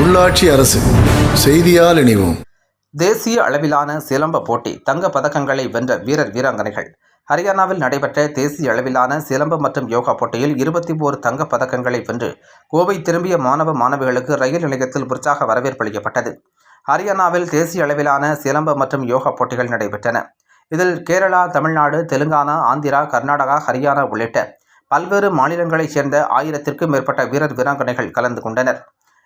உள்ளாட்சி அரசு செய்தியால் இணைவோம். தேசிய அளவிலான சிலம்ப போட்டி தங்க பதக்கங்களை வென்ற வீரர் வீராங்கனைகள். ஹரியானாவில் நடைபெற்ற தேசிய அளவிலான சிலம்பம் மற்றும் யோகா போட்டியில் இருபத்தி ஓரு தங்கப் பதக்கங்களை வென்று கோவை திரும்பிய மாணவ மாணவிகளுக்கு ரயில் நிலையத்தில் உற்சாக வரவேற்பு அளிக்கப்பட்டது. ஹரியானாவில் தேசிய அளவிலான சிலம்ப மற்றும் யோகா போட்டிகள் நடைபெற்றன. இதில் கேரளா தமிழ்நாடு தெலுங்கானா ஆந்திரா கர்நாடகா ஹரியானா உள்ளிட்ட பல்வேறு மாநிலங்களைச் சேர்ந்த ஆயிரத்திற்கும் மேற்பட்ட வீரர் வீராங்கனைகள் கலந்து கொண்டனர்.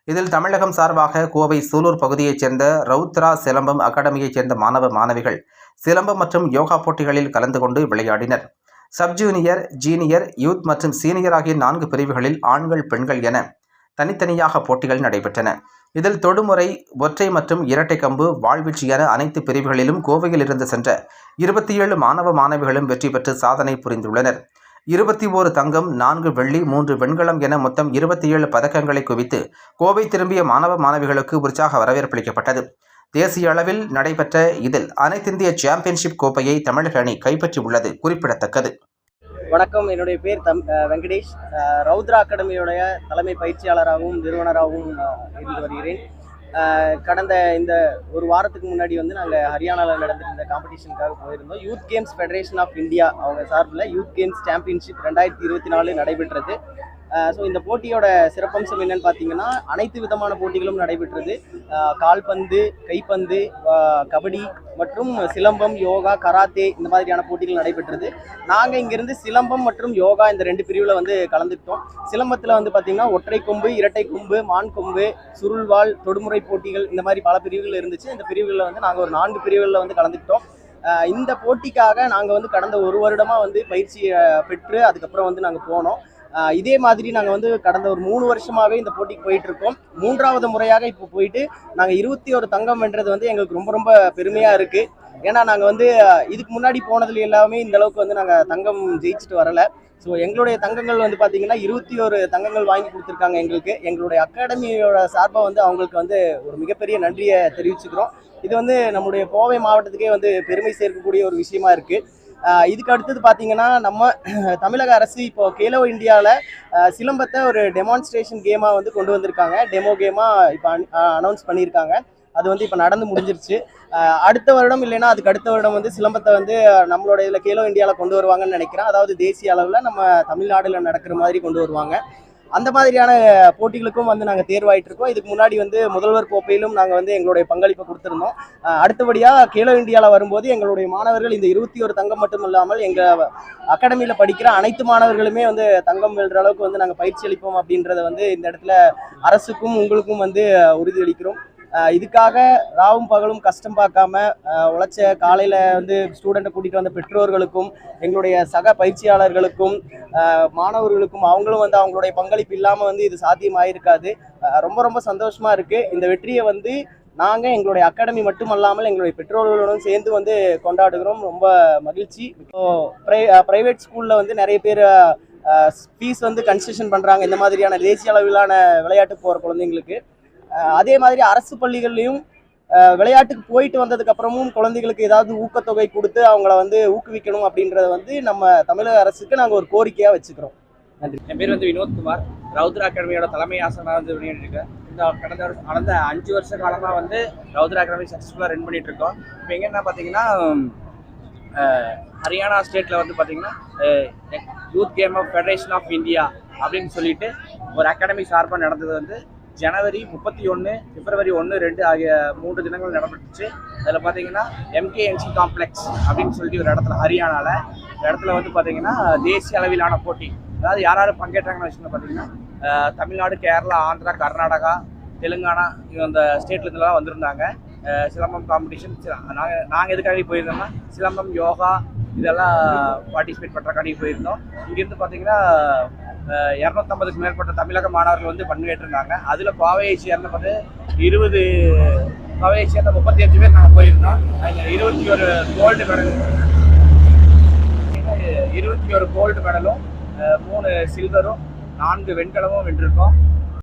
இதில் தமிழகம் சார்பாக கோவை சூலூர் பகுதியைச் சேர்ந்த ரவுத்ரா சிலம்பம் அகாடமியைச் சேர்ந்த மாணவ மாணவிகள் சிலம்பம் மற்றும் யோகா போட்டிகளில் கலந்து கொண்டு விளையாடினர். சப் ஜூனியர் ஜீனியர் யூத் மற்றும் சீனியர் ஆகிய நான்கு பிரிவுகளில் ஆண்கள் பெண்கள் என தனித்தனியாக போட்டிகள் நடைபெற்றன. இதில் தொடுமுறை ஒற்றை மற்றும் இரட்டை கம்பு வாழ்வீச்சு என அனைத்து பிரிவுகளிலும் கோவையில் இருந்து சென்ற இருபத்தி ஏழு மாணவ மாணவிகளும் வெற்றி பெற்று சாதனை புரிந்துள்ளனர். இருபத்தி ஓரு தங்கம் நான்கு வெள்ளி மூன்று வெண்கலம் என மொத்தம் இருபத்தி ஏழு பதக்கங்களை குவித்து கோவை திரும்பிய மாணவ மாணவிகளுக்கு உற்சாக வரவேற்பளிக்கப்பட்டது தேசிய அளவில் நடைபெற்ற இதில் அனைத்திந்திய சாம்பியன்ஷிப் கோப்பையை தமிழக அணி கைப்பற்றியுள்ளது குறிப்பிடத்தக்கது. வணக்கம். என்னுடைய பேர் தம் வெங்கடேஷ். ரவுத்ரா அகாடமியுடைய தலைமை பயிற்சியாளராகவும் நிறுவனராகவும் இருந்து வருகிறேன். கடந்த இந்த ஒரு வாரத்துக்கு முன்னாடி வந்து நாங்கள் ஹரியானாவில் நடந்திருந்த காம்படிஷனுக்காக போயிருந்தோம். Youth games federation of India அவங்க சார்பில் யூத் கேம்ஸ் சாம்பியன்ஷிப் ரெண்டாயிரத்தி இருபத்தி நாலு நடைபெற்றது. ஸோ இந்த போட்டியோட சிறப்பம்சம் என்னன்னு பார்த்தீங்கன்னா அனைத்து விதமான போட்டிகளும் நடைபெற்றது. கால்பந்து கைப்பந்து கபடி மற்றும் சிலம்பம் யோகா கராத்தே இந்த மாதிரியான போட்டிகள் நடைபெற்றது. நாங்கள் இங்கிருந்து சிலம்பம் மற்றும் யோகா இந்த ரெண்டு பிரிவில் வந்து கலந்துக்கிட்டோம். சிலம்பத்தில் வந்து பார்த்தீங்கன்னா ஒற்றை கொம்பு இரட்டை கொம்பு மான் கொம்பு சுருள்வாள் தொடுமுறை போட்டிகள் இந்த மாதிரி பல பிரிவுகள் இருந்துச்சு. இந்த பிரிவுகளில் வந்து நாங்கள் ஒரு நான்கு பிரிவுகளில் வந்து கலந்துக்கிட்டோம். இந்த போட்டிக்காக நாங்கள் வந்து கடந்த ஒரு வருடமாக வந்து பயிற்சியை பெற்று அதுக்கப்புறம் வந்து நாங்கள் போனோம். இதே மாதிரி நாங்கள் வந்து கடந்த ஒரு மூணு வருஷமாகவே இந்த போட்டிக்கு போயிட்டு இருக்கோம் மூன்றாவது முறையாக இப்போ போயிட்டு நாங்கள் இருபத்தி ஒரு தங்கம் வென்றது வந்து எங்களுக்கு ரொம்ப ரொம்ப பெருமையாக இருக்குது ஏன்னா நாங்கள் வந்து இதுக்கு முன்னாடி போனதுல எல்லாமே இந்த அளவுக்கு வந்து நாங்கள் தங்கம் ஜெயிச்சுட்டு வரல. ஸோ எங்களுடைய தங்கங்கள் வந்து பார்த்தீங்கன்னா இருபத்தி ஒரு தங்கங்கள் வாங்கி கொடுத்துருக்காங்க எங்களுக்கு. எங்களுடைய அகாடமியோட சார்பாக வந்து அவங்களுக்கு வந்து ஒரு மிகப்பெரிய நன்றியை தெரிவிச்சுக்கிறோம். இது வந்து நம்முடைய கோவை மாவட்டத்துக்கே வந்து பெருமை சேர்க்கக்கூடிய ஒரு விஷயமா இருக்குது இதுக்கு அடுத்தது பார்த்தீங்கன்னா நம்ம தமிழக அரசு இப்போ கேலோ இந்தியாவில் சிலம்பத்தை ஒரு டெமான்ஸ்ட்ரேஷன் கேமாக வந்து கொண்டு வந்திருக்காங்க. டெமோ கேமாக இப்போ அனௌன்ஸ் பண்ணியிருக்காங்க. அது வந்து இப்போ நடந்து முடிஞ்சிருச்சு. அடுத்த வருடம் இல்லைன்னா அதுக்கு அடுத்த வருடம் வந்து சிலம்பத்தை வந்து நம்மளோட இதில் கேலோ இந்தியாவில் கொண்டு வருவாங்கன்னு நினைக்கிறேன். அதாவது தேசிய அளவில் நம்ம தமிழ்நாடில் நடக்கிற மாதிரி கொண்டு வருவாங்க. அந்த மாதிரியான போட்டிகளுக்கும் வந்து நாங்கள் தேர்வாயிட்டு இருக்கோம். இதுக்கு முன்னாடி வந்து முதல்வர் கோப்பையிலும் நாங்கள் வந்து எங்களுடைய பங்களிப்பை கொடுத்துருந்தோம். அடுத்தபடியாக கேலோ இந்தியாவில் வரும்போது எங்களுடைய மாணவர்கள் இந்த இருபத்தி ஒரு தங்கம் மட்டும் இல்லாமல் எங்கள் அகாடமியில் படிக்கிற அனைத்து மாணவர்களுமே வந்து தங்கம் வெல்ற அளவுக்கு வந்து நாங்கள் பயிற்சி அளிப்போம் அப்படின்றத வந்து இந்த இடத்துல அரசுக்கும் உங்களுக்கும் வந்து உறுதியளிக்கிறோம். இதுக்காக ராவும் பகலும் கஷ்டம் பார்க்காம உழைச்ச காலையில் வந்து ஸ்டூடெண்ட்டை கூட்டிகிட்டு வந்த பெற்றோர்களுக்கும் எங்களுடைய சக பயிற்சியாளர்களுக்கும் மாணவர்களுக்கும் அவங்களும் வந்து அவங்களுடைய பங்களிப்பு இல்லாமல் வந்து இது சாத்தியமாயிருக்காது. ரொம்ப ரொம்ப சந்தோஷமாக இருக்குது இந்த வெற்றியை வந்து நாங்கள் எங்களுடைய அகாடமி மட்டுமல்லாமல் எங்களுடைய பெற்றோர்களுடன் சேர்ந்து வந்து கொண்டாடுகிறோம். ரொம்ப மகிழ்ச்சி. இப்போ ப்ரைவேட் ஸ்கூலில் வந்து நிறைய பேர் ஃபீஸ் வந்து கன்செஷன் பண்ணுறாங்க இந்த மாதிரியான தேசிய அளவிலான விளையாட்டு போகிற குழந்தைங்களுக்கு. அதே மாதிரி அரசு பள்ளிகள்லையும் விளையாட்டுக்கு போயிட்டு வந்ததுக்கு அப்புறமும் குழந்தைகளுக்கு ஏதாவது ஊக்கத்தொகை கொடுத்து அவங்கள வந்து ஊக்குவிக்கணும் அப்படின்றத வந்து நம்ம தமிழக அரசுக்கு நாங்கள் ஒரு கோரிக்கையாக வச்சுக்கிறோம். என் பேர் வந்து வினோத்குமார் ரவுத்ரா அகாடமியோட தலைமை ஆசனாக வந்து பண்ணிட்டு இந்த கடந்த வருஷம் கடந்த அஞ்சு வருஷ காலமாக வந்து ரவுத்ரா அகாடமி சக்ஸஸ்ஃபுல்லாக ரன் பண்ணிட்டு இருக்கோம். இப்போ எங்க என்ன பார்த்தீங்கன்னா ஹரியானா ஸ்டேட்டில் வந்து பார்த்தீங்கன்னா youth game of federation of India அப்படின்னு சொல்லிட்டு ஒரு அகாடமி சார்பாக நடந்தது வந்து ஜனவரி முப்பத்தி ஒன்று பிப்ரவரி ஒன்று ரெண்டு ஆகிய மூன்று தினங்கள் நடைபெற்றுச்சு. அதில் பார்த்தீங்கன்னா எம்கேஎன்சி காம்ப்ளெக்ஸ் அப்படின்னு சொல்லிட்டு ஒரு இடத்துல ஹரியானாவில் இந்த இடத்துல வந்து பார்த்தீங்கன்னா தேசிய அளவிலான போட்டி. அதாவது யார் யார் பங்கேற்றாங்கன்னு வச்சுக்கோங்க பார்த்தீங்கன்னா தமிழ்நாடு கேரளா ஆந்திரா கர்நாடகா தெலுங்கானா இந்த அந்த ஸ்டேட்லேருந்துலாம் வந்திருந்தாங்க. சிலம்பம் காம்படிஷன் நாங்கள் நாங்கள் எதுக்காக போயிருந்தோம்னா சிலம்பம் யோகா இதெல்லாம் பார்ட்டிசிபேட் பண்ணுறக்காண்டி போயிருந்தோம். இங்கேருந்து பார்த்தீங்கன்னா இரநூத்தம்பதுக்கு மேற்பட்ட தமிழக மாணவர்கள் வந்து பங்கேற்றிருந்தாங்க அதில் கோவையை சேர்ந்த வந்து இருபது கோவையை சேர்ந்த முப்பத்தி அஞ்சு பேர் நாங்கள் போயிருந்தோம். அதில் இருபத்தி ஒரு கோல்டு மெடல் இருபத்தி ஒரு கோல்டு மெடலும் மூணு சில்வரும் நான்கு வெண்கலமும் வென்றிருக்கோம்.